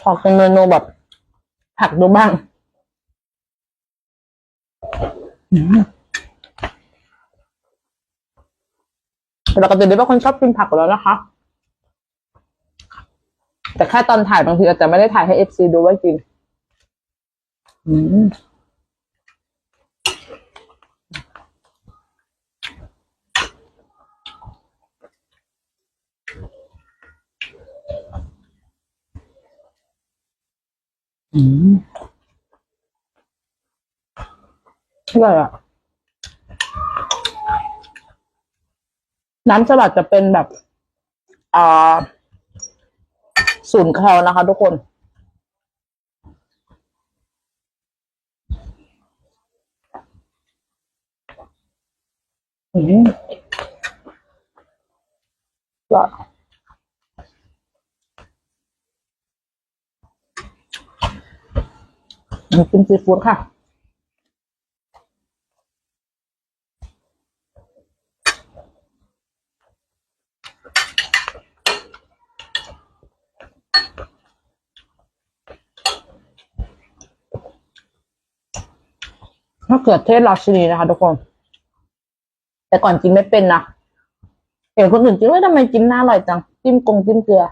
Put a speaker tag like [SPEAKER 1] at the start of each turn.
[SPEAKER 1] ขอเป็นเมนูแบบผักดูบ้างแต่ปกติเดี๋ยวเป็นคนชอบกินผักแล้วนะคะ แต่แค่ตอนถ่ายบางทีอาจจะไม่ได้ถ่ายให้เอฟซีดูว่ากิน อืม อืมอร่อยอะน้ำสลัดจะเป็นแบบอ่าศูนย์แคลนะคะทุกคนอืมอร่อย น้ำจิ้มซีฟู้ดค่ะมะเขือเทศราชินีนะคะทุกคน แต่ก่อนกินไม่เป็นนะเห็นคนอื่นกินว่าทำไมกินน่าอร่อยจัง จิ้มกงจิ้มเกลือ